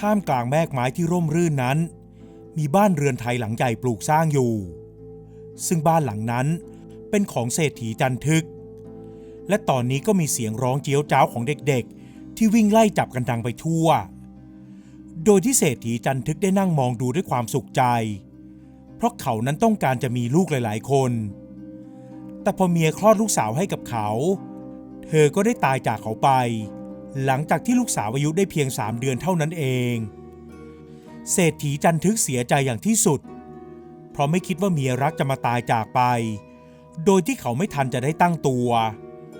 ท่ามกลางแมกไม้ที่ร่มรื่นนั้น มีบ้านเรือนไทยหลังใหญ่ปลูกสร้างอยู่ ซึ่งบ้านหลังนั้นเป็นของเศรษฐีจันทึก และตอนนี้ก็มีเสียงร้องเจียวจ้าวของเด็กๆ ที่วิ่งไล่จับกันดังไปทั่ว โดยที่เศรษฐีจันทึกได้นั่งมองดูด้วยความสุขใจ เพราะเขานั้นต้องการจะมีลูกหลายๆ คน แต่พอเมียคลอดลูกสาวให้กับเขา เธอก็ได้ตายจากเขาไป หลังจากที่ลูกสาวอายุได้เพียงสามเดือนเท่านั้นเอง เศรษฐีจันทึกเสียใจอย่างที่สุด เพราะไม่คิดว่าเมียรักจะมาตายจากไป โดยที่เขาไม่ทันจะได้ตั้งตัว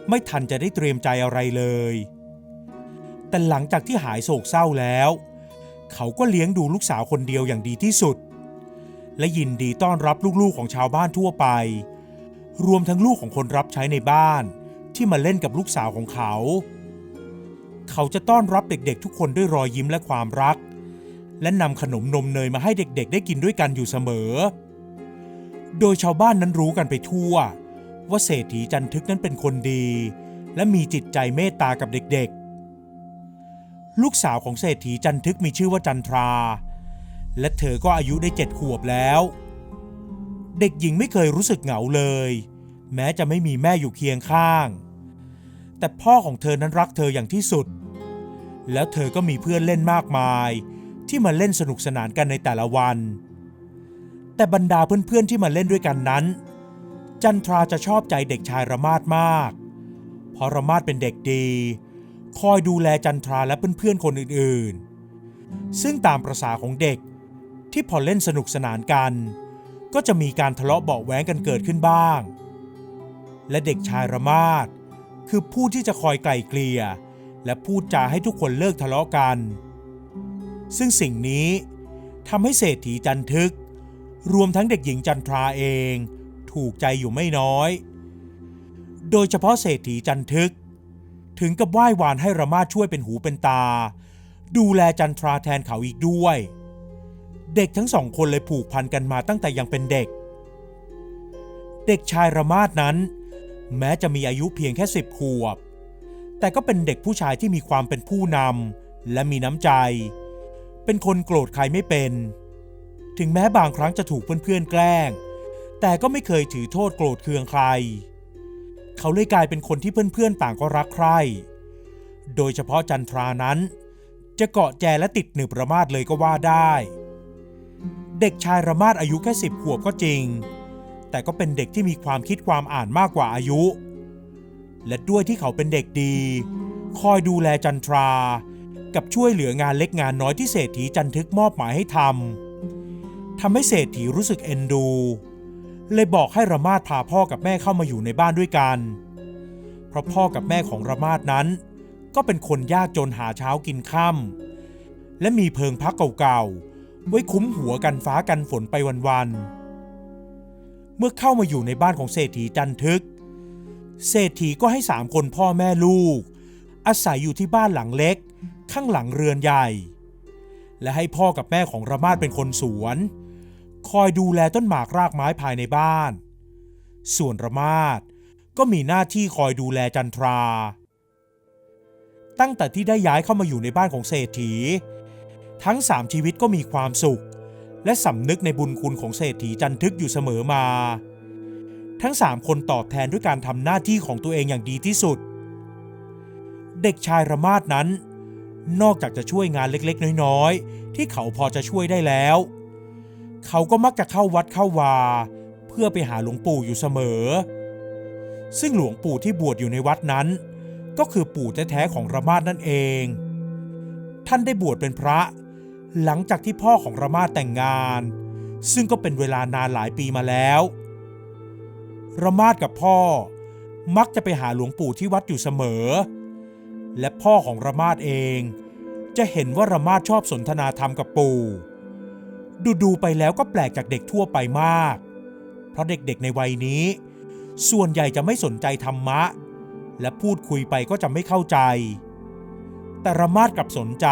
ไม่ทันจะได้เตรียมใจอะไรเลย แต่หลังจากที่หายโศกเศร้าแล้ว เขาก็เลี้ยงดูลูกสาวคนเดียวอย่างดีที่สุด และยินดีต้อนรับลูกๆของชาวบ้านทั่วไป รวมทั้งลูกของคนรับใช้ในบ้านที่มาเล่นกับลูกสาวของเขา เขาจะต้อนรับเด็กๆ ทุกคนด้วยรอยยิ้มและความรัก และนำขนมนมเนยมาให้เด็กๆ ได้กินด้วยกันอยู่เสมอ โดยชาวบ้านนั้นรู้กันไปทั่ว ว่าเศรษฐีจันทึกนั้นเป็นคนดี และมีจิตใจเมตตากับเด็กๆ ลูกสาวของเศรษฐีจันทึกมีชื่อว่าจันทรา และเธอก็อายุได้เจ็ดขวบแล้ว เด็กหญิงไม่เคยรู้สึกเหงาเลย แม้จะไม่มีแม่อยู่เคียงข้างแต่พ่อของเธอนั้นรักเธออย่างที่สุด แล้วเธอก็มีเพื่อนเล่นมากมาย ที่มาเล่นสนุกสนานกันในแต่ละวัน แต่บรรดาเพื่อนๆที่มาเล่นด้วยกันนั้น จันทราจะชอบใจเด็กชายระมาดมาก เพราะระมาดเป็นเด็กดี คอยดูแลจันทราและเพื่อนๆคนอื่นๆ ซึ่งตามประษาของเด็กที่พอเล่นสนุกสนานกัน ก็จะมีการทะเลาะเบาะแว้งกันเกิดขึ้นบ้าง และเด็กชายระมาดคือผู้ที่จะคอยไกล่เกลี่ย และพูดจาให้ทุกคนเลิกทะเลาะกัน ซึ่งสิ่งนี้ทำให้เศรษฐีจันทึก รวมทั้งเด็กหญิงจันทราเอง ถูกใจอยู่ไม่น้อย โดยเฉพาะเศรษฐีจันทึก ถึงกับไหว้วานให้ระมาช่วยเป็นหูเป็นตา ดูแลจันทราแทนเขาอีกด้วย เด็กทั้งสองคนเลยผูกพันกันมาตั้งแต่ยังเป็นเด็ก เด็กชายระมาดนั้น แม้จะมีอายุเพียงแค่สิบขวบ แต่ก็เป็นเด็กผู้ชายที่มีความเป็นผู้นำและมีน้ำใจ เป็นคนโกรธใครไม่เป็น ถึงแม้บางครั้งจะถูกเพื่อนๆแกล้ง แต่ก็ไม่เคยถือโทษโกรธเคืองใคร เขาเลยกลายเป็นคนที่เพื่อนๆต่างก็รักใคร่โดยเฉพาะจันทรานั้น จะเกาะแจและติดหนึบระมาดเลยก็ว่าได้ เด็กชายระมาดอายุแค่สิบขวบก็จริง แต่ก็เป็นเด็กที่มีความคิดความอ่านมากกว่าอายุ และด้วยที่เขาเป็นเด็กดี คอยดูแลจันทรา กับช่วยเหลืองานเล็กงานน้อยที่เศรษฐีจันทึกมอบหมายให้ทำทำให้เศรษฐีรู้สึกเอ็นดู เลยบอกให้ระมาดพาพ่อกับแม่เข้ามาอยู่ในบ้านด้วยกัน เพราะพ่อกับแม่ของระมาดนั้น ก็เป็นคนยากจนหาเช้ากินค่ำและมีเพิงพักเก่าๆไว้คุ้มหัวกันฟ้ากันฝนไปวันๆเมื่อเข้ามาอยู่ในบ้านของเศรษฐีจันทึก เศรษฐีก็ให้สามคนพ่อแม่ลูก อาศัยอยู่ที่บ้านหลังเล็ก ข้างหลังเรือนใหญ่ และให้พ่อกับแม่ของระมาดเป็นคนสวน คอยดูแลต้นหมากรากไม้ภายในบ้าน ส่วนระมาดก็มีหน้าที่คอยดูแลจันทรา ตั้งแต่ที่ได้ย้ายเข้ามาอยู่ในบ้านของเศรษฐี ทั้งสามชีวิตก็มีความสุข และสำนึกในบุญคุณของเศรษฐีจันทึกอยู่เสมอมา ทั้งสามคนตอบแทนด้วยการทำหน้าที่ของตัวเองอย่างดีที่สุด เด็กชายระมาดนั้น นอกจากจะช่วยงานเล็กๆ น้อยๆ ที่เขาพอจะช่วยได้แล้ว เขาก็มักจะเข้าวัดเข้าวา เพื่อไปหาหลวงปู่อยู่เสมอ ซึ่งหลวงปู่ที่บวชอยู่ในวัดนั้น ก็คือปู่แท้ๆของระมาดนั่นเอง ท่านได้บวชเป็นพระ หลังจากที่พ่อของระมาดแต่งงาน ซึ่งก็เป็นเวลานานหลายปีมาแล้ว ระมาดกับพ่อ มักจะไปหาหลวงปู่ที่วัดอยู่เสมอ และพ่อของระมาดเอง จะเห็นว่าระมาดชอบสนทนาธรรมกับปู่ดูดูๆไปแล้วก็แปลกจากเด็กทั่วไปมาก เพราะเด็กๆในวัยนี้ ส่วนใหญ่จะไม่สนใจธรรมะ และพูดคุยไปก็จะไม่เข้าใจ แต่ระมาดกับสนใจ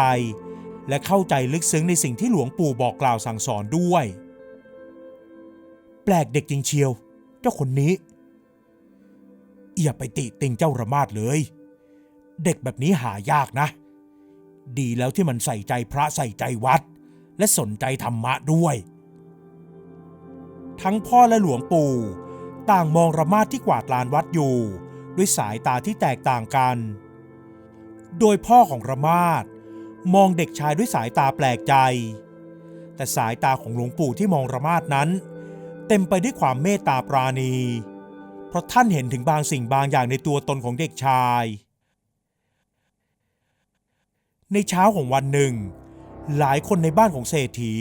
และเข้าใจลึกซึ้งในสิ่งที่หลวงปู่บอกกล่าวสั่งสอนด้วย แปลกเด็กจริงเชียว เจ้าคนนี้ อย่าไปติติงเจ้าระมาดเลย เด็กแบบนี้หายากนะ ดีแล้วที่มันใส่ใจพระใส่ใจวัด และสนใจธรรมะด้วย ทั้งพ่อและหลวงปู่ ต่างมองระมาดที่กวาดลานวัดอยู่ ด้วยสายตาที่แตกต่างกัน โดยพ่อของระมาดมองเด็กชายด้วยสายตาแปลกใจ แต่สายตาของหลวงปู่ที่มองระมาดนั้น เต็มไปด้วยความเมตตาปราณี เพราะท่านเห็นถึงบางสิ่งบางอย่างในตัวตนของเด็กชาย ในเช้าของวันหนึ่ง หลายคนในบ้านของเศรษฐี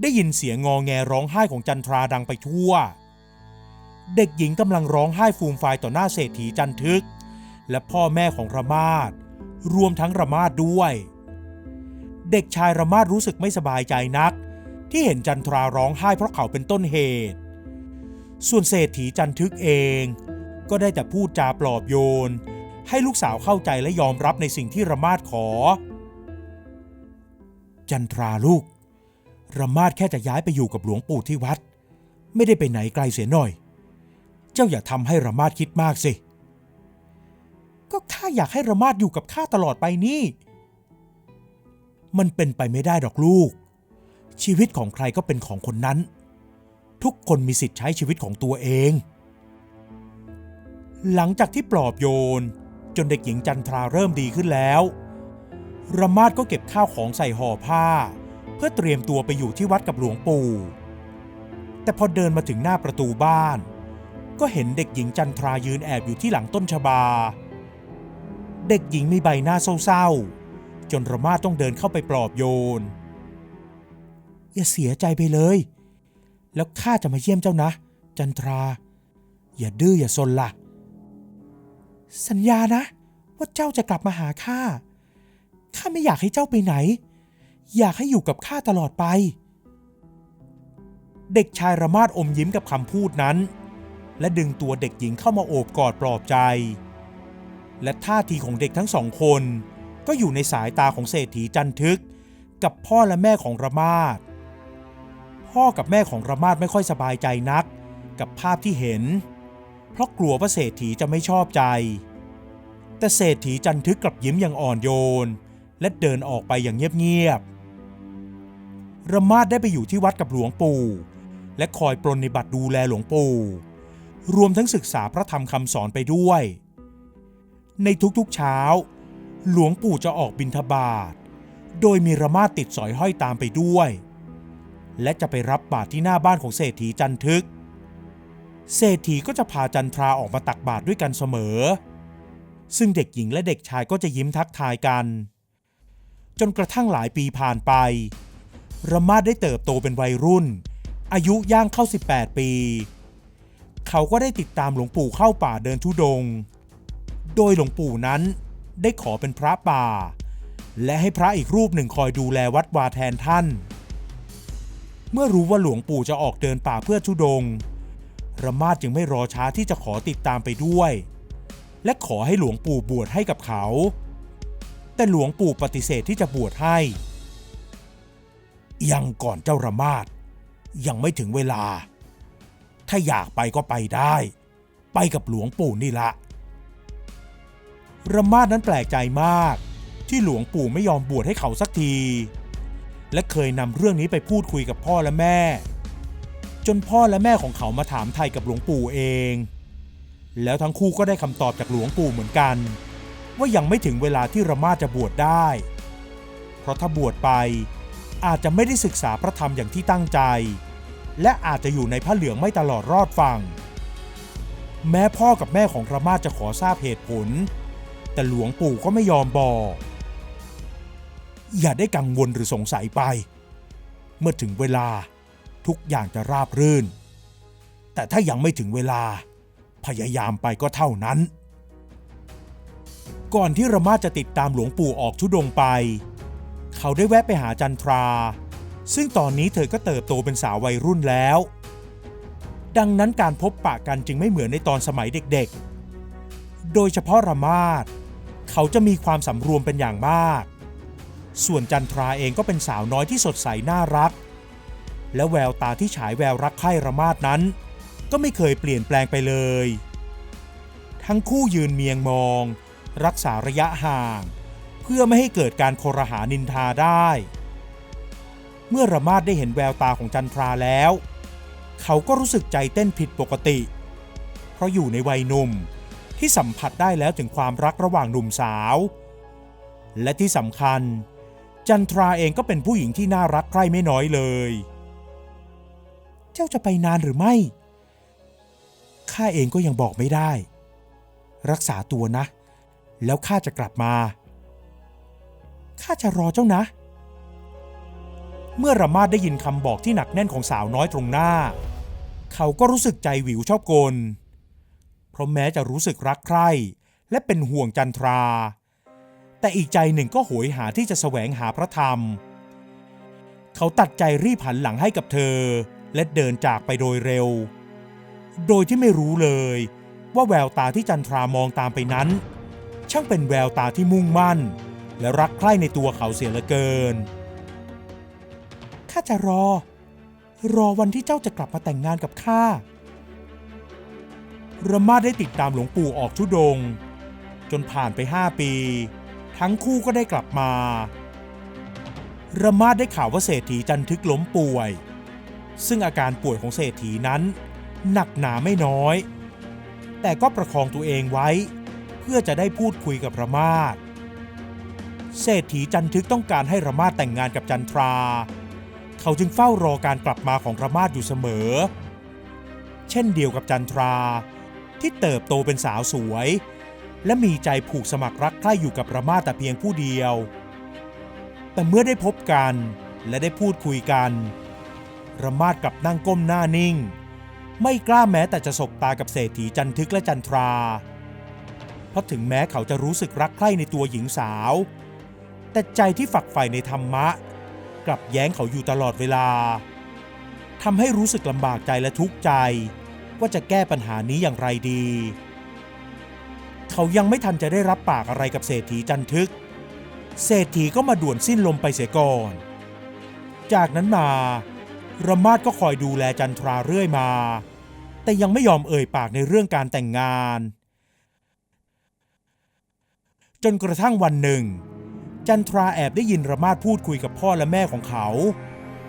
ได้ยินเสียงงอแงร้องไห้ของจันทราดังไปทั่ว เด็กหญิงกำลังร้องไห้ฟูมฟายต่อหน้าเศรษฐีจันทึก และพ่อแม่ของระมาดรวมทั้งระมาดด้วย เด็กชายระมาดรู้สึกไม่สบายใจนัก ที่เห็นจันทราร้องไห้เพราะเขาเป็นต้นเหตุ ส่วนเศรษฐีจันทึกเอง ก็ได้แต่พูดจาปลอบโยน ให้ลูกสาวเข้าใจและยอมรับในสิ่งที่ระมาดขอ จันทราลูกระมาดแค่จะย้ายไปอยู่กับหลวงปู่ที่วัด ไม่ได้ไปไหนไกลเสียหน่อย เจ้าอย่าทำให้ระมาดคิดมากสิ ก็ข้าอยากให้ระมาดอยู่กับข้าตลอดไปนี่ มันเป็นไปไม่ได้ดอกลูก ชีวิตของใครก็เป็นของคนนั้น ทุกคนมีสิทธิ์ใช้ชีวิตของตัวเอง หลังจากที่ปลอบโยน จนเด็กหญิงจันทราเริ่มดีขึ้นแล้วระมาดก็เก็บข้าวของใส่ห่อผ้า เพื่อเตรียมตัวไปอยู่ที่วัดกับหลวงปู่ แต่พอเดินมาถึงหน้าประตูบ้าน ก็เห็นเด็กหญิงจันทรายืนแอบอยู่ที่หลังต้นชบา เด็กหญิงมีใบหน้าเศร้าๆ จนระมาดต้องเดินเข้าไปปลอบโยน อย่าเสียใจไปเลย แล้วข้าจะมาเยี่ยมเจ้านะ จันทรา อย่าดื้ออย่าซนล่ะ สัญญานะ ว่าเจ้าจะกลับมาหาข้า ข้าไม่อยากให้เจ้าไปไหน อยากให้อยู่กับข้าตลอดไป เด็กชายระมาดอมยิ้มกับคำพูดนั้น และดึงตัวเด็กหญิงเข้ามาโอบกอดปลอบใจ และท่าทีของเด็กทั้งสองคนก็อยู่ในสายตาของเศรษฐีจันทึก กับพ่อและแม่ของระมาด พ่อกับแม่ของระมาดไม่ค่อยสบายใจนัก กับภาพที่เห็น เพราะกลัวว่าเศรษฐีจะไม่ชอบใจ แต่เศรษฐีจันทึกกลับยิ้มอย่างอ่อนโยน และเดินออกไปอย่างเงียบๆระมาดได้ไปอยู่ที่วัดกับหลวงปู่ และคอยปรนนิบัติดูแลหลวงปู่ รวมทั้งศึกษาพระธรรมคำสอนไปด้วย ในทุกๆเช้า หลวงปู่จะออกบิณฑบาตโดยมีระมาดติดสอยห้อยตามไปด้วย และจะไปรับบาตรที่หน้าบ้านของเศรษฐีจันทึก เศรษฐีก็จะพาจันทราออกมาตักบาตรด้วยกันเสมอ ซึ่งเด็กหญิงและเด็กชายก็จะยิ้มทักทายกัน จนกระทั่งหลายปีผ่านไป ระมาดได้เติบโตเป็นวัยรุ่น อายุย่างเข้า 18 ปี เขาก็ได้ติดตามหลวงปู่เข้าป่าเดินทุดง โดยหลวงปู่นั้นได้ขอเป็นพระป่า และให้พระอีกรูปหนึ่งคอยดูแลวัดวาแทนท่าน เมื่อรู้ว่าหลวงปู่จะออกเดินป่าเพื่อทุดง ระมาดจึงไม่รอช้าที่จะขอติดตามไปด้วย และขอให้หลวงปู่บวชให้กับเขา แต่หลวงปู่ปฏิเสธที่จะบวชให้ ยังก่อนเจ้าระมาดยังไม่ถึงเวลา ถ้าอยากไปก็ไปได้ ไปกับหลวงปู่นี่ละระมาดนั้นแปลกใจมาก ที่หลวงปู่ไม่ยอมบวชให้เขาสักที และเคยนำเรื่องนี้ไปพูดคุยกับพ่อและแม่ จนพ่อและแม่ของเขามาถามไทยกับหลวงปู่เอง แล้วทั้งคู่ก็ได้คำตอบจากหลวงปู่เหมือนกัน ว่ายังไม่ถึงเวลาที่ระมาจะบวชได้ เพราะถ้าบวชไปอาจจะไม่ได้ศึกษาพระธรรมอย่างที่ตั้งใจ และอาจจะอยู่ในผ้าเหลืองไม่ตลอดรอดฟัง แม้พ่อกับแม่ของระมาจะขอทราบเหตุผล แต่หลวงปู่ก็ไม่ยอมบอก อย่าได้กังวลหรือสงสัยไป เมื่อถึงเวลาทุกอย่างจะราบรื่น แต่ถ้ายังไม่ถึงเวลา พยายามไปก็เท่านั้น ก่อนที่ระมาจะติดตามหลวงปู่ออกทุดงไป เขาได้แวะไปหาจันทรา ซึ่งตอนนี้เธอก็เติบโตเป็นสาววัยรุ่นแล้ว ดังนั้นการพบปะกันจึงไม่เหมือนในตอนสมัยเด็กๆ โดยเฉพาะระมาดเขาจะมีความสำรวมเป็นอย่างมาก ส่วนจันทราเองก็เป็นสาวน้อยที่สดใสน่ารัก และแววตาที่ฉายแววรักใคร่ระมาดนั้น ก็ไม่เคยเปลี่ยนแปลงไปเลย ทั้งคู่ยืนเมียงมอง รักษาระยะห่าง เพื่อไม่ให้เกิดการโครหานินทาได้ เมื่อระมาดได้เห็นแววตาของจันทราแล้ว เขาก็รู้สึกใจเต้นผิดปกติ เพราะอยู่ในวัยหนุ่มที่สัมผัสได้แล้วถึงความรักระหว่างหนุ่มสาว และที่สำคัญ จันทราเองก็เป็นผู้หญิงที่น่ารักใคร่ไม่น้อยเลย เจ้าจะไปนานหรือไม่ ข้าเองก็ยังบอกไม่ได้ รักษาตัวนะ แล้วข้าจะกลับมา ข้าจะรอเจ้านะ เมื่อระมาดได้ยินคำบอกที่หนักแน่นของสาวน้อยตรงหน้า เขาก็รู้สึกใจหวิวชอบกล เพราะแม้จะรู้สึกรักใคร่และเป็นห่วงจันทรา แต่อีกใจหนึ่งก็โหยหาที่จะแสวงหาพระธรรม เขาตัดใจรีบหันหลังให้กับเธอ และเดินจากไปโดยเร็ว โดยที่ไม่รู้เลย ว่าแววตาที่จันทรามองตามไปนั้น ช่างเป็นแววตาที่มุ่งมั่น และรักใคร่ในตัวเขาเสียเหลือเกินข้าจะรอ รอวันที่เจ้าจะกลับมาแต่งงานกับข้าระมาดได้ติดตามหลวงปู่ออกทุดง จนผ่านไปห้าปี ทั้งคู่ก็ได้กลับมาระมาดได้ข่าวว่าเศรษฐีจันทึกล้มป่วย ซึ่งอาการป่วยของเศรษฐีนั้น หนักหนาไม่น้อย แต่ก็ประคองตัวเองไว้ เพื่อจะได้พูดคุยกับระมาดเศรษฐีจันทึกต้องการให้ระมาดแต่งงานกับจันทรา เขาจึงเฝ้ารอการกลับมาของระมาดอยู่เสมอ เช่นเดียวกับจันทราที่เติบโตเป็นสาวสวย และมีใจผูกสมัครรักใคร่อยู่กับระมาแต่เพียงผู้เดียว แต่เมื่อได้พบกันและได้พูดคุยกัน ระมาดกับนั่งก้มหน้านิ่ง ไม่กล้าแม้แต่จะสบตากับเศรษฐีจันทึกและจันทรา เพราะถึงแม้เขาจะรู้สึกรักใคร่ในตัวหญิงสาว แต่ใจที่ฝักใฝ่ในธรรมะ กลับแย้งเขาอยู่ตลอดเวลาทำให้รู้สึกลำบากใจและทุกข์ใจ ว่าจะแก้ปัญหานี้อย่างไรดี เขายังไม่ทันจะได้รับปากอะไรกับเศรษฐีจันทึก เศรษฐีก็มาด่วนสิ้นลมไปเสียก่อน จากนั้นมาระมาดก็คอยดูแลจันทราเรื่อยมา แต่ยังไม่ยอมเอ่ยปากในเรื่องการแต่งงาน จนกระทั่งวันหนึ่ง จันทราแอบได้ยินระมาดพูดคุยกับพ่อและแม่ของเขา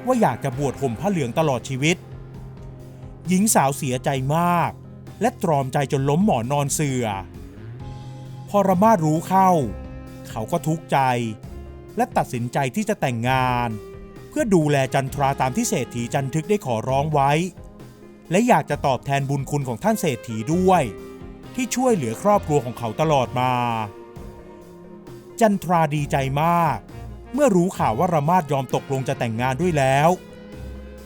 ว่าอยากจะบวชห่มผ้าเหลืองตลอดชีวิต หญิงสาวเสียใจมาก และตรอมใจจนล้มหมอนนอนเสือพ อระมาดรู้เข้า เขาก็ทุกข์ใจ และตัดสินใจที่จะแต่งงาน เพื่อดูแลจันทราตามที่เศรษฐีจันทึกได้ขอร้องไว้ และอยากจะตอบแทนบุญคุณของท่านเศรษฐีด้วย ที่ช่วยเหลือครอบครัวของเขาตลอดมา จันทราดีใจมาก เมื่อรู้ข่าวว่าระมาดยอมตกลงจะแต่งงานด้วยแล้ว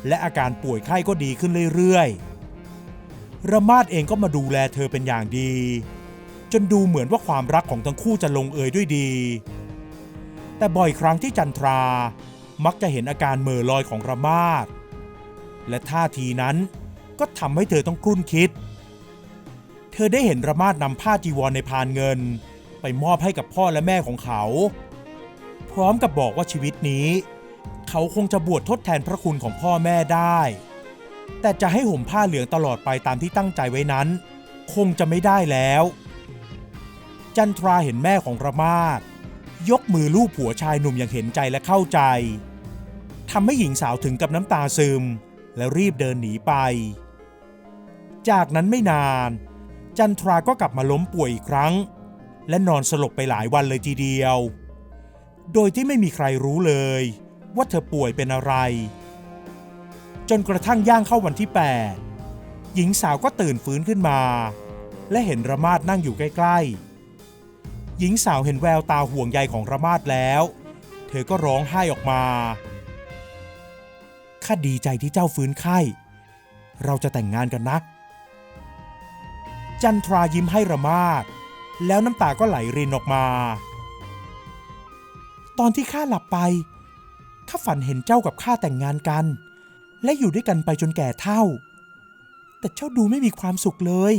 และอาการป่วยไข้ก็ดีขึ้นเรื่อยๆระมาดเองก็มาดูแลเธอเป็นอย่างดี จนดูเหมือนว่าความรักของทั้งคู่จะลงเอยด้วยดี แต่บ่อยครั้งที่จันทรา มักจะเห็นอาการเหม่อลอยของระมาดและท่าทีนั้นก็ทำให้เธอต้องกลุ้นคิด เธอได้เห็นระมาดนำผ้าจีวรในพานเงิน ไปมอบให้กับพ่อและแม่ของเขา พร้อมกับบอกว่าชีวิตนี้ เขาคงจะบวชทดแทนพระคุณของพ่อแม่ได้ แต่จะให้ห่มผ้าเหลืองตลอดไปตามที่ตั้งใจไว้นั้น คงจะไม่ได้แล้ว จันทราเห็นแม่ของระมาดยกมือลูบผัวชายหนุ่มอย่างเห็นใจและเข้าใจทำให้หญิงสาวถึงกับน้ำตาซึม และรีบเดินหนีไป จากนั้นไม่นาน จันทราก็กลับมาล้มป่วยอีกครั้ง และนอนสลบไปหลายวันเลยทีเดียว โดยที่ไม่มีใครรู้เลย ว่าเธอป่วยเป็นอะไร จนกระทั่งย่างเข้าวันที่ 8 หญิงสาวก็ตื่นฟื้นขึ้นมา และเห็นระมาดนั่งอยู่ใกล้ ๆ หญิงสาวเห็นแววตาห่วงใยของระมาดแล้ว เธอก็ร้องไห้ออกมาข้าดีใจที่เจ้าฟื้นไข้ เราจะแต่งงานกันนะ จันทรายิ้มให้ระมาด แล้วน้ำตาก็ไหลรินออกมา ตอนที่ข้าหลับไปข้าฝันเห็นเจ้ากับข้าแต่งงานกัน และอยู่ด้วยกันไปจนแก่เท่า แต่เจ้าดูไม่มีความสุขเลย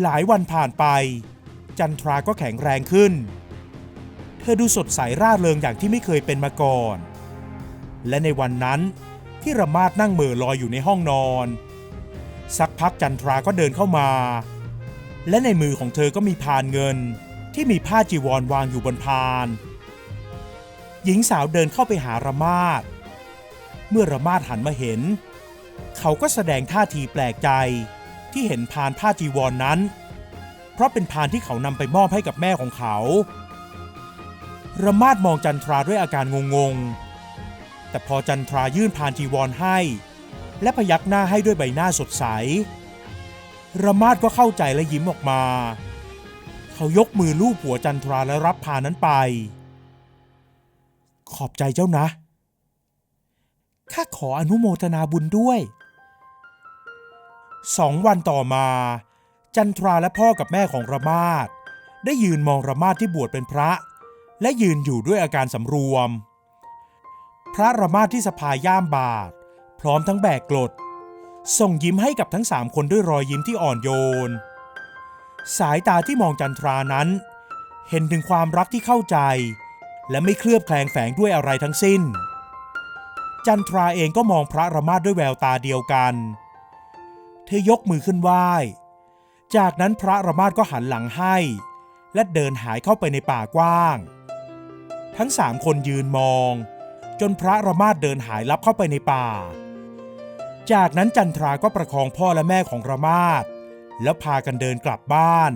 หลายวันผ่านไป จันทราก็แข็งแรงขึ้น เธอดูสดใสร่าเริงอย่างที่ไม่เคยเป็นมาก่อน และในวันนั้นที่ระมาดนั่งเหม่อลอยอยู่ในห้องนอน สักพักจันทราก็เดินเข้ามา และในมือของเธอก็มีพานเงินที่ที่มีผ้าจีวรวางอยู่บนพาน หญิงสาวเดินเข้าไปหาระมาดเมื่อระมาดหันมาเห็น เขาก็แสดงท่าทีแปลกใจที่เห็นพานผ้าจีวรนนั้น เพราะเป็นพานที่เขานำไปมอบให้กับแม่ของเขา ระมาดมองจันทราด้วยอาการงงๆ แต่พอจันทรายื่นพานจีวรให้ และพยักหน้าให้ด้วยใบหน้าสดใส ระมาดก็เข้าใจและยิ้มออกมา เขายกมือลูบหัวจันทราและรับพานนั้นไป ขอบใจเจ้านะ ข้าขออนุโมทนาบุญด้วยสองวันต่อมา จันทราและพ่อกับแม่ของระมาดได้ยืนมองระมาดที่บวชเป็นพระ และยืนอยู่ด้วยอาการสำรวม พระระมาดที่สะพายย่ามบาท พร้อมทั้งแบกกลด ส่งยิ้มให้กับทั้งสามคนด้วยรอยยิ้มที่อ่อนโยน สายตาที่มองจันทรานั้น เห็นถึงความรักที่เข้าใจ และไม่เคลือบแคลงแฝงด้วยอะไรทั้งสิ้น จันทราเองก็มองพระระมาดด้วยแววตาเดียวกัน เธอยกมือขึ้นไหว้ จากนั้นพระระมาดก็หันหลังให้ และเดินหายเข้าไปในป่ากว้าง ทั้งสามคนยืนมอง จนพระระมาดเดินหายลับเข้าไปในป่า จากนั้นจันทราก็ประคองพ่อและแม่ของระมาดแล้วพากันเดินกลับบ้าน